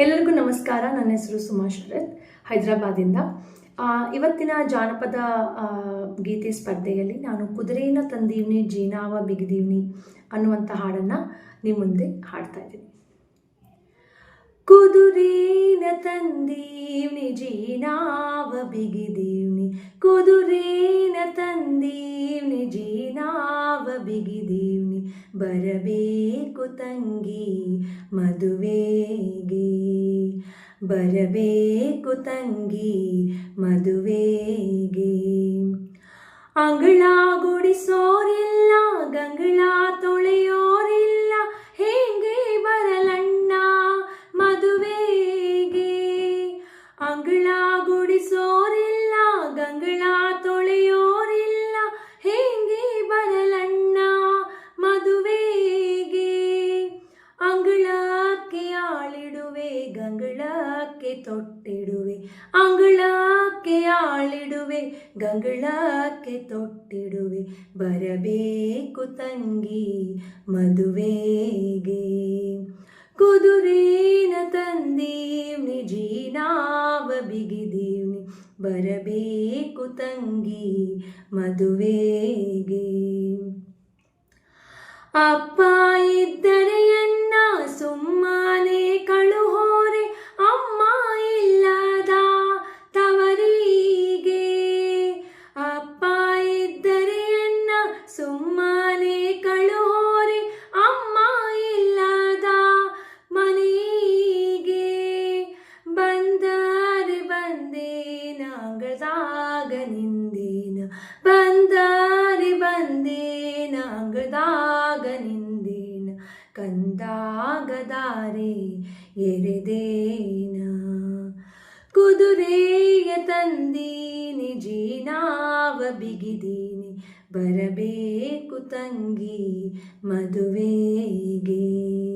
ಎಲ್ಲರಿಗೂ ನಮಸ್ಕಾರ. ನನ್ನ ಹೆಸರು ಸುಮಾ ಶರತ್ ಹೈದರಾಬಾದಿಂದ ಇವತ್ತಿನ ಜಾನಪದ ಗೀತೆ ಸ್ಪರ್ಧೆಯಲ್ಲಿ ನಾನು ಕುದುರೆನ ತಂದೀವ್ನಿ, ಜೀನಾವ ಬಿಗಿದೀವ್ನಿ ಅನ್ನುವಂಥ ಹಾಡನ್ನು ನಿಮ್ಮ ಮುಂದೆ ಹಾಡ್ತಾ ಇದ್ದೀನಿ. ಕುದುರೇನ ತಂದೀವ್ನಿ, ಜೀನಾವ ಬಿಗಿದೀವ್ನಿ. ಕುದುರೇನ ತಂದೀವ್ನಿ, ಜೀನಾವ ಬಿಗಿದೀವ್ನಿ. ಬರಬೇಕು ತಂಗಿ ಮದುವೆಗೆ ಬರಬೇಕು ತಂಗಿ ಮದುವೆಗೆ. ಅಂಗಳ ಗುಡಿಸೋರಿಲ್ಲ ಗಂಗಳ ತೊಟ್ಟಿಡುವೆ, ಅಂಗಳಕ್ಕೆ ಆಳಿಡುವೆ, ಗಂಗಳಕ್ಕೆ ತೊಟ್ಟಿಡುವೆ, ಬರಬೇಕು ತಂಗಿ ಮದುವೆಗೆ. ಕುದುರೇನ ತಂದೀವ್ನಿ, ಜೀನಾವ ಬಿಗಿದೀವ್ನಿ, ಬರಬೇಕು ತಂಗಿ ಮದುವೆಗೆ. ಅಪ್ಪ ಇದ್ದರೆ ಅಂಗಳದಾಗ ನಿಂದೇನ, ಬಂದಾರಿ ಬಂದೇನ, ಅಂಗಳದಾಗ ನಿಂದೇನ ಕಂದಾಗದಾರಿ ಎರೆದೇನ. ಕುದುರೆಯ ತಂದೀನಿ, ಜೀನಾವ ಬಿಗಿದೀನಿ, ಬರಬೇಕು ತಂಗಿ ಮದುವೆಗೆ.